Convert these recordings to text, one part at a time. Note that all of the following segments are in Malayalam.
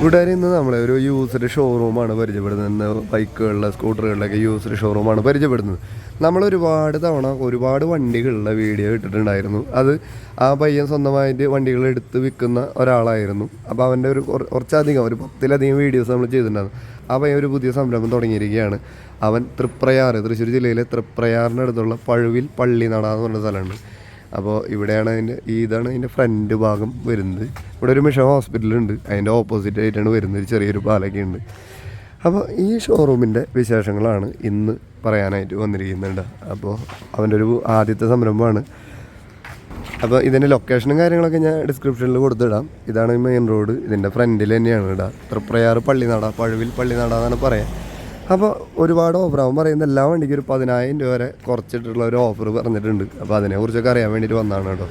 കൂട്ടുകാർ ഇന്ന് നമ്മളെ ഒരു യൂസ്ഡ് ഷോറൂമാണ് പരിചയപ്പെടുന്നത്. ഇന്ന് ബൈക്കുകളിലെ സ്കൂട്ടറുകളിലൊക്കെ യൂസ്ഡ് ഷോറൂമാണ് പരിചയപ്പെടുന്നത്. നമ്മൾ ഒരുപാട് തവണ ഒരുപാട് വണ്ടികളുടെ വീഡിയോ ഇട്ടിട്ടുണ്ടായിരുന്നു. അത് ആ പയ്യൻ സ്വന്തമായിട്ട് വണ്ടികൾ എടുത്ത് വിൽക്കുന്ന ഒരാളായിരുന്നു. അപ്പോൾ അവന്റെ ഒരു കുറച്ചധികം ഒരു പത്തിലധികം വീഡിയോസ് നമ്മൾ ചെയ്തിട്ടുണ്ടായിരുന്നു. ആ പയ്യൻ ഒരു പുതിയ സംരംഭം തുടങ്ങിയിരിക്കുകയാണ്. അവൻ തൃപ്രയാർ തൃശ്ശൂർ ജില്ലയിലെ തൃപ്രയാറിന്റെ അടുത്തുള്ള പഴുവിൽ പള്ളിനട എന്ന് പറഞ്ഞ സ്ഥലമുണ്ട്. അപ്പോൾ ഇവിടെയാണ് അതിന്റെ ഈ ഇതാണ് അതിന്റെ ഫ്രണ്ട് ഭാഗം വരുന്നത്. ഇവിടെ ഒരു മിഷൻ ഹോസ്പിറ്റലുണ്ട് അതിന്റെ ഓപ്പോസിറ്റ് ആയിട്ടാണ് വരുന്നത്. ചെറിയൊരു പാലൊക്കെ ഉണ്ട്. അപ്പോൾ ഈ ഷോറൂമിന്റെ വിശേഷങ്ങളാണ് ഇന്ന് പറയാനായിട്ട് വന്നിരിക്കുന്നുണ്ട്. അപ്പോൾ അവന്റെ ഒരു ആദ്യത്തെ സംരംഭമാണ്. അപ്പോൾ ഇതിന്റെ ലൊക്കേഷനും കാര്യങ്ങളൊക്കെ ഞാൻ ഡിസ്ക്രിപ്ഷനിൽ കൊടുത്തിടാം. ഇതാണ് മെയിൻ റോഡ് ഇതിന്റെ ഫ്രണ്ടിൽ തന്നെയാണ് ഇടാം. തൃപ്രയാറ് പള്ളിനട പഴുവിൽ പള്ളിനട എന്നാണ് പറയാം. അപ്പോൾ ഒരുപാട് ഓഫർ അവൻ പറയുന്ന എല്ലാ വണ്ടിക്കും ഒരു പതിനായിരം രൂപ വരെ കുറച്ചിട്ടുള്ള ഒരു ഓഫർ പറഞ്ഞിട്ടുണ്ട്. അപ്പോൾ അതിനെക്കുറിച്ചൊക്കെ അറിയാൻ വേണ്ടിയിട്ട് വന്നതാണ് കേട്ടോ.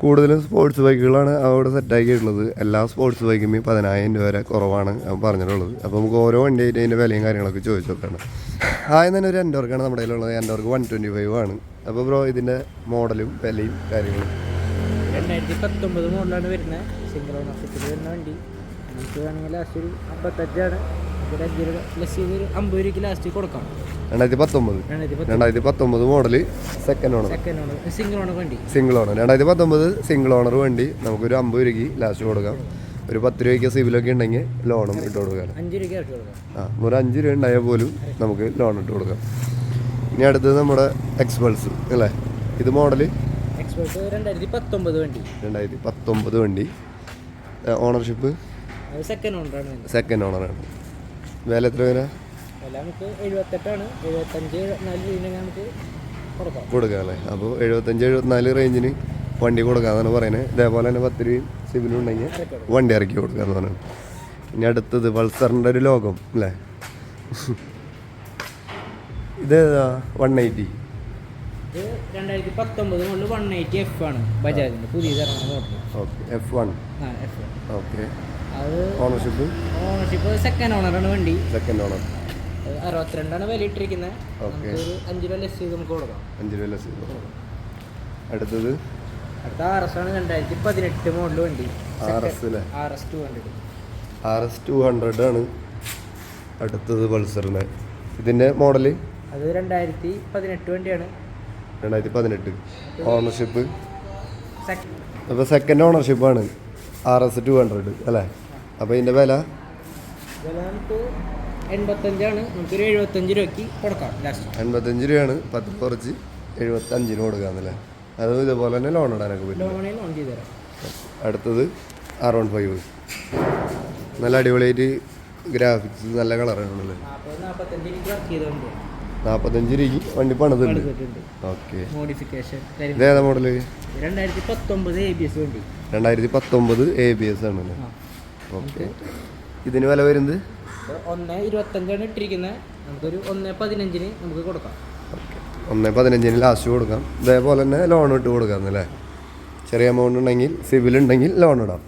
കൂടുതലും സ്പോർട്സ് ബൈക്കുകളാണ് അവിടെ സെറ്റാക്കിയിട്ടുള്ളത് എല്ലാ സ്പോർട്സ് ബൈക്കും പതിനായിരം രൂപ വരെ കുറവാണ് പറഞ്ഞിട്ടുള്ളത്. അപ്പോൾ നമുക്ക് ഓരോ വണ്ടിയായിട്ട് അതിന്റെ വിലയും കാര്യങ്ങളൊക്കെ ചോദിച്ചു നോക്കാണ്. ആദ്യം തന്നെ ഒരു എൻഡോർക്കാണ് നമ്മുടെ കയ്യിലുള്ളത്. എൻഡോർക്ക് വൺ ട്വന്റി ഫൈവ് ആണ്. അപ്പോൾ ബ്രോ ഇതിന്റെ മോഡലും വിലയും കാര്യങ്ങളും. രണ്ടായിരത്തി പത്തൊമ്പത് മോഡലാണ് വരുന്നത്. സിംഗിൾ വരുന്ന വണ്ടി. നമുക്ക് വേണമെങ്കിൽ ലാസ്റ്റ് അമ്പത്തഞ്ചാണ്. ഒരു അഞ്ച് രൂപ ലെസ് ചെയ്ത് ഒരു അമ്പത് രൂപയ്ക്ക് ലാസ്റ്റ് കൊടുക്കാം. രണ്ടായിരത്തി പത്തൊമ്പത്. രണ്ടായിരത്തി പത്ത് രണ്ടായിരത്തി പത്തൊമ്പത് model second owner second owner single owner വണ്ടി. സിംഗിൾ ഓണർ രണ്ടായിരത്തി പത്തൊമ്പത് സിംഗിൾ ഓണർ വണ്ടി. നമുക്കൊരു അമ്പത് രൂപയ്ക്ക് ലാസ്റ്റ് കൊടുക്കാം. ഒരു പത്ത് രൂപയ്ക്ക് സിവിലൊക്കെ ഉണ്ടെങ്കിൽ ലോണും ഇട്ട് കൊടുക്കാം. ആ ഒരു അഞ്ച് രൂപ ഉണ്ടായാൽ പോലും നമുക്ക് ലോൺ ഇട്ട് കൊടുക്കാം. ഇനി അടുത്തത് നമ്മുടെ എക്സ്പൾസ് അല്ലേ? ഇത് മോഡൽ രണ്ടായിരത്തി പത്തൊമ്പത് വണ്ടി. ഓണർഷിപ്പ് സെക്കൻഡ് ഓണറാണ് ആണ്. സെക്കൻഡ് ഓണറാണ് വില എത്ര വില വില നമുക്ക് എഴുപത്തെട്ടാണ്. എഴുപത്തഞ്ച് എഴുപത്തിനാല് രൂപ നമുക്ക് കൊടുക്കാം. കൊടുക്കാം അല്ലേ? അപ്പോൾ എഴുപത്തഞ്ച് എഴുപത്തിനാല് റേഞ്ചിന് വണ്ടി കൊടുക്കാന്നാണ് പറയുന്നത്. ഇതേപോലെ തന്നെ പത്ത് രൂപയും സിബിലും ഉണ്ടെങ്കിൽ വണ്ടി ഇറക്കി കൊടുക്കാന്ന് പറയുന്നത് ഇനി അടുത്തത് പൾസറിന്റെ ഒരു ലോകം അല്ലേ? ഇത് വൺ എയ്റ്റി. രണ്ടായിരത്തി പത്തൊമ്പത് മുതൽ വൺ എയ്റ്റി എഫ് ആണ് ബജാജിന്റെ പുതിയ ഓക്കെ എഫ് വൺ ഓക്കെ. അത് ഓണർഷിപ്പ് ഓണർഷിപ്പ് സെക്കൻഡ് ഓണറാണ് വണ്ടി. സെക്കൻഡ് ഓണർ അത് അറുപത്തിരണ്ടാണ് വില ഇട്ടിരിക്കുന്നത് ഓക്കെ ഒരു അഞ്ച് രൂപ ലെസ് ചെയ്ത് നമുക്ക് കൊടുക്കാം. അഞ്ച് രൂപ ലസ് അടുത്തത്? അടുത്ത ആർ എസ് ആണ് രണ്ടായിരത്തി പതിനെട്ട് മോഡൽ വണ്ടി. ആർ എസ് അല്ലേ R S two hundred R S two hundred ആണ് അടുത്തത് പൾസറിന്റെ ഇതിന്റെ മോഡൽ അത് രണ്ടായിരത്തി പതിനെട്ട് വണ്ടിയാണ്. രണ്ടായിരത്തി പതിനെട്ട്. ഓണർഷിപ്പ് അപ്പോൾ സെക്കൻഡ് ഓണർഷിപ്പാണ് ആർ എസ് ടു ഹൺഡ്രഡ് അല്ലേ? അപ്പോൾ ഇതിന്റെ വില? വില നമുക്ക് എൺപത്തഞ്ചാണ്. നമുക്കൊരു എഴുപത്തഞ്ച് രൂപയ്ക്ക് കൊടുക്കാം. ലാസ്റ്റ് എൺപത്തഞ്ച് രൂപയാണ്. പത്ത് കുറച്ച് എഴുപത്തഞ്ചിന് കൊടുക്കാന്നല്ലേ അത് ഇതുപോലെ തന്നെ ലോൺ ഇടാനൊക്കെ പറ്റും ലോണേ ലോൺ ചെയ്ത് തരാം അടുത്തത് ആർ വൺ ഫൈവ് നല്ല അടിപൊളിയായിട്ട് ഗ്രാഫിക്സ് നല്ല കളറാണല്ലേ നാൽപ്പത് നാൽപ്പത്തഞ്ച് രൂപ നാൽപ്പത്തഞ്ച് രൂപയ്ക്ക് വണ്ടി പണിതുണ്ട് ഓക്കെ മോഡിഫിക്കേഷൻ ഇതേതാ മോഡൽ രണ്ടായിരത്തി പത്തൊമ്പത് എ ബി എസ് വണ്ടി. രണ്ടായിരത്തി പത്തൊമ്പത് എ ബി എസ് ആണല്ലേ? ഓക്കെ ഇതിന് വില വരുന്നത്? ഒന്ന് ഇരുപത്തഞ്ചാണ് ഇട്ടിരിക്കുന്നത് നമുക്കൊരു ഒന്ന് പതിനഞ്ചിന് നമുക്ക് കൊടുക്കാം. ഒന്ന് പതിനഞ്ചിന് ലാസ്റ്റ് കൊടുക്കാം. ഇതേപോലെ തന്നെ ലോൺ ഇട്ട് കൊടുക്കാം അല്ലേ? ചെറിയ എമൗണ്ട് ഉണ്ടെങ്കിൽ സിവിൽ ഉണ്ടെങ്കിൽ ലോൺ ഇടാം.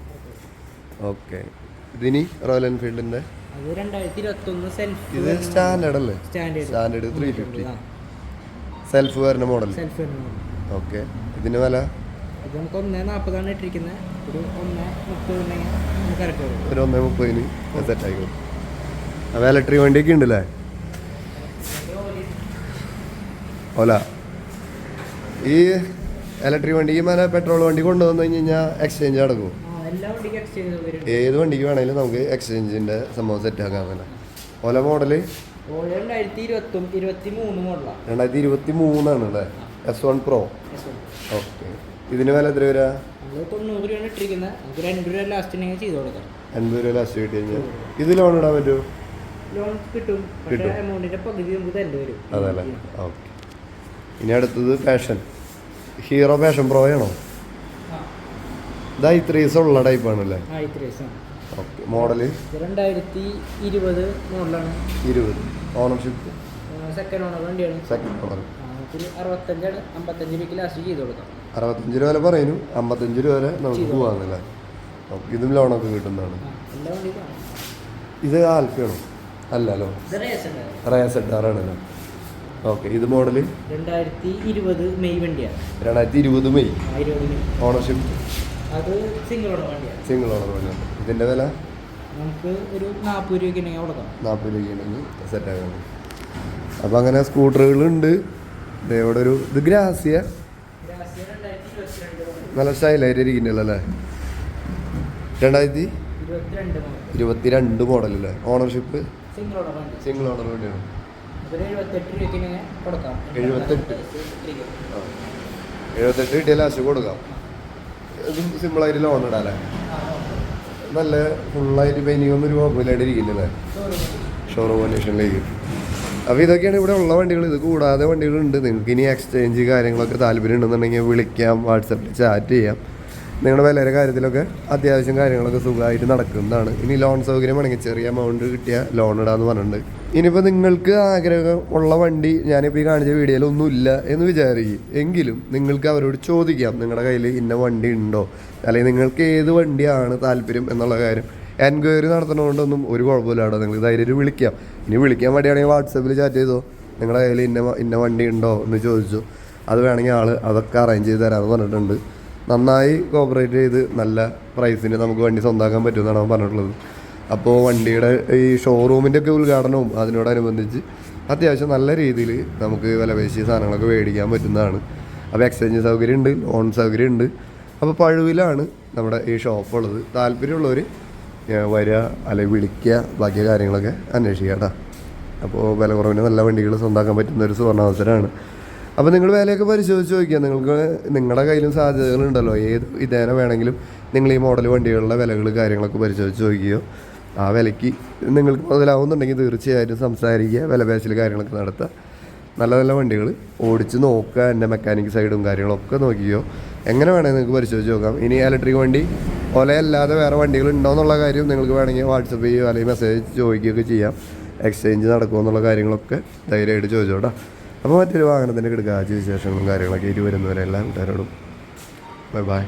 ഓക്കെ. ഇതിനി റോയൽ എൻഫീൽഡിന്റെ സെൽഫ് ഇത് സ്റ്റാൻഡേർഡ് അല്ലേ? സ്റ്റാൻഡേർഡ് ത്രീ ഫിഫ്റ്റി സെൽഫ് വരുന്ന മോഡൽ ഓക്കെ. ഇതിന് വില? ഇത് നമുക്ക് ഒന്ന് നാൽപ്പതാണ് ഇട്ടിരിക്കുന്നത് ഒരു ഒന്ന് മുപ്പത് ഉണ്ടെങ്കിൽ നമുക്ക് ഇറക്കി കൊടുക്കും. ഒരു ഒന്നേ മുപ്പതിന് സെറ്റ് ആയിക്കോട്ടെ അപ്പോൾ ഇലക്ട്രിക് വണ്ടിയൊക്കെ ഉണ്ടല്ലേ? ഓല. ഈ ഇലക്ട്രിക് വണ്ടിക്ക് മേലെ പെട്രോൾ വണ്ടി കൊണ്ടുവന്നു കഴിഞ്ഞ് കഴിഞ്ഞാൽ എക്സ്ചേഞ്ച് നടക്കുമോ ഏത് വണ്ടിക്ക് വേണമെങ്കിലും നമുക്ക് എക്സ്ചേഞ്ചിന്റെ സംഭവം സെറ്റ് ആക്കാൻ അങ്ങനെ ഓല മോഡൽ രണ്ടായിരത്തി ഇരുപത്തി മൂന്നാണ് അല്ലേ? എസ് വൺ പ്രോ ഓക്കെ ഇതിന് വില എത്ര വരാ? നമ്മൾ തൊണ്ണൂറ് രൂപയാണ് ഇട്ടിരിക്കുന്നത് നമുക്ക് രണ്ട് രൂപ ലാസ്റ്റ് ചെയ്ത് കൊടുക്കാം. എൺപത് രൂപ ലാസ്റ്റ് കിട്ടി കഴിഞ്ഞാൽ ഇത് ലോൺ ഇടാൻ പറ്റുമോ ലോൺ കിട്ടും. പക്ഷേ എമൗണ്ടിന്റെ പകുതി നമുക്ക് തരേണ്ടി വരും. അതല്ലേ? ഓക്കെ ഇനി അടുത്തത് പാഷൻ ഹീറോ പാഷൻ പ്രോ ആണോ? ഇതാ ഇത്രയും ഉള്ള ടൈപ്പാണല്ലേ ആ ഇത്രയും ഓക്കെ മോഡൽ രണ്ടായിരത്തി ഇരുപത് മോഡലാണ് ഇരുപത്. ഓണർഷിപ്പ് സെക്കൻഡ് ഓണർ വണ്ടിയാണ്. സെക്കൻഡ് ഓണർ അറുപത്തഞ്ചാണ് അമ്പത്തഞ്ച് രൂപയ്ക്ക് ലാസ്റ്റ് ചെയ്ത് കൊടുക്കാം. അറുപത്തഞ്ച് രൂപ വരെ പറയുന്നു. അമ്പത്തഞ്ച് രൂപ വരെ നമുക്ക് പോകാമെന്നല്ലേ ഓക്കെ ഇതും ലോണൊക്കെ കിട്ടുന്നതാണ്. ഇത് ആൽഫയാണോ? അല്ലല്ലോ. റേസ് ഉണ്ട്. റേസെട്ടാറാണല്ലോ ഓക്കെ ഇത് മോഡൽ? രണ്ടായിരത്തി ഇരുപത് മെയ് വണ്ടിയാണ്. രണ്ടായിരത്തി ഇരുപത് മെയ്. ആ ഇരുപത് ഓണർഷിപ്പ്? അത് സിംഗിൾ ഓണർ വണ്ടിയാണ്. സിംഗിൾ ഓണർ വണ്ടിയാണ്. ഇതിന്റെ വില? നമുക്ക് ഒരു നാൽപ്പത് രൂപയ്ക്ക് സെറ്റ് കൊടുക്കാം. നാൽപ്പത് രൂപയ്ക്കുണ്ടെങ്കിൽ സെറ്റാക്കണം അപ്പോൾ അങ്ങനെ സ്കൂട്ടറുകളുണ്ട്. ഇവിടെ ഒരു ഇത് ഗ്രാസിയ. നല്ല സ്റ്റൈലായിട്ട് ഇരിക്കുന്നുള്ളൂ അല്ലേ? രണ്ടായിരത്തി ഇരുപത്തിരണ്ട് മോഡൽ അല്ലേ? ഓണർഷിപ്പ് സിംഗിൾ ഓണർ വേണ്ടിയാണ്. എഴുപത്തെട്ട് എഴുപത്തെട്ട്. കിട്ടിയ ലാസ്റ്റ് കൊടുക്കാം. ഇതും സിമ്പിളായിട്ട് ലോൺ ഇടാല്ലേ നല്ല ഫുള്ളായിട്ട് പെയിന്റിംഗ് ഒന്നും ഒരു കുഴപ്പമില്ലായിട്ട് ഇരിക്കുന്നില്ലേ ഷോറൂം കണ്ടീഷനിലേക്ക് അപ്പോൾ ഇതൊക്കെയാണ് ഇവിടെ ഉള്ള വണ്ടികൾ. ഇത് കൂടാതെ വണ്ടികളുണ്ട്. നിങ്ങൾക്ക് ഇനി എക്സ്ചേഞ്ച് കാര്യങ്ങളൊക്കെ താല്പര്യം ഉണ്ടെന്നുണ്ടെങ്കിൽ വിളിക്കാം വാട്സപ്പിൽ ചാറ്റ് ചെയ്യാം. നിങ്ങളുടെ വിലയുടെ കാര്യത്തിലൊക്കെ അത്യാവശ്യം കാര്യങ്ങളൊക്കെ സുഖമായിട്ട് നടക്കുന്നതാണ്. ഇനി ലോൺ സൗകര്യം വേണമെങ്കിൽ ചെറിയ എമൗണ്ട് കിട്ടിയ ലോൺ ഇടാന്ന് പറഞ്ഞിട്ടുണ്ട്. ഇനിയിപ്പോൾ നിങ്ങൾക്ക് ആഗ്രഹം ഉള്ള വണ്ടി ഞാനിപ്പോൾ ഈ കാണിച്ച വീഡിയോയിൽ ഒന്നുമില്ല എന്ന് വിചാരിക്കും. എങ്കിലും നിങ്ങൾക്ക് അവരോട് ചോദിക്കാം നിങ്ങളുടെ കയ്യിൽ ഇന്ന വണ്ടി ഉണ്ടോ? അല്ലെങ്കിൽ നിങ്ങൾക്ക് ഏത് വണ്ടിയാണ് താല്പര്യം എന്നുള്ള കാര്യം. എൻക്വയറി നടത്തുന്നതുകൊണ്ടൊന്നും ഒരു കുഴപ്പമില്ല കേട്ടോ. നിങ്ങൾ ധൈര്യം വിളിക്കാം. ഇനി വിളിക്കാൻ വേണ്ടിയാണെങ്കിൽ വാട്സപ്പിൽ ചാറ്റ് ചെയ്തോ. നിങ്ങളുടെ കയ്യിൽ ഇന്ന ഇന്ന വണ്ടി ഉണ്ടോ എന്ന് ചോദിച്ചു. അത് വേണമെങ്കിൽ ആൾ അതൊക്കെ അറേഞ്ച് ചെയ്ത് തരാമെന്ന് പറഞ്ഞിട്ടുണ്ട്. നന്നായി കോപ്പറേറ്റ് ചെയ്ത് നല്ല പ്രൈസിന് നമുക്ക് വണ്ടി സ്വന്തമാക്കാൻ പറ്റുമെന്നാണ് അവൻ പറഞ്ഞിട്ടുള്ളത്. അപ്പോൾ വണ്ടിയുടെ ഈ ഷോറൂമിന്റെ ഒക്കെ ഉദ്ഘാടനവും അതിനോടനുബന്ധിച്ച് അത്യാവശ്യം നല്ല രീതിയിൽ നമുക്ക് വിലപേശിയ സാധനങ്ങളൊക്കെ മേടിക്കാൻ പറ്റുന്നതാണ്. അപ്പോൾ എക്സ്ചേഞ്ച് സൗകര്യം ഉണ്ട് ലോൺ സൗകര്യം ഉണ്ട് അപ്പോൾ പഴുവിലാണ് നമ്മുടെ ഈ ഷോപ്പുള്ളത് താല്പര്യമുള്ളവർ വരിക അല്ലെങ്കിൽ വിളിക്കുക ബാക്കി കാര്യങ്ങളൊക്കെ അന്വേഷിക്കുക കേട്ടോ. അപ്പോൾ വില കുറവിന് നല്ല വണ്ടികൾ സ്വന്തമാക്കാൻ പറ്റുന്ന ഒരു സുവർണാവസരമാണ്. അപ്പോൾ നിങ്ങൾ വിലയൊക്കെ പരിശോധിച്ച് നോക്കിയാൽ നിങ്ങൾക്ക് നിങ്ങളുടെ കയ്യിലും സാധ്യതകളുണ്ടല്ലോ ഏത് ഇതേനെ വേണമെങ്കിലും നിങ്ങൾ ഈ മോഡൽ വണ്ടികളുടെ വിലകൾ കാര്യങ്ങളൊക്കെ പരിശോധിച്ച് നോക്കിയോ. ആ വിലയ്ക്ക് നിങ്ങൾക്ക് മുതലാവുന്നുണ്ടെങ്കിൽ തീർച്ചയായിട്ടും സംസാരിക്കുക വില പേശൽ കാര്യങ്ങളൊക്കെ നടത്തുക. നല്ല നല്ല വണ്ടികൾ ഓടിച്ച് നോക്കുക എന്റെ മെക്കാനിക് സൈഡും കാര്യങ്ങളൊക്കെ നോക്കിയോ. എങ്ങനെ വേണമെങ്കിൽ നിങ്ങൾക്ക് പരിശോധിച്ച് നോക്കാം. ഇനി ഇലക്ട്രിക് വണ്ടി ഒലയല്ലാതെ വേറെ വണ്ടികൾ ഉണ്ടോ എന്നുള്ള കാര്യം നിങ്ങൾക്ക് വേണമെങ്കിൽ വാട്സപ്പ് ചെയ്യുകയോ അല്ലെങ്കിൽ മെസ്സേജ് ചോദിക്കുകയൊക്കെ ചെയ്യാം. എക്സ്ചേഞ്ച് നടക്കുമോ എന്നുള്ള കാര്യങ്ങളൊക്കെ ധൈര്യമായിട്ട് ചോദിച്ചോട്ടാ. അപ്പോൾ മറ്റൊരു വാഹനത്തിന്റെ കിടക്കുക വിശേഷങ്ങളും കാര്യങ്ങളൊക്കെ ഇരു വരുന്നവരെല്ലാം കൂട്ടുകാരോടും ബൈ ബൈ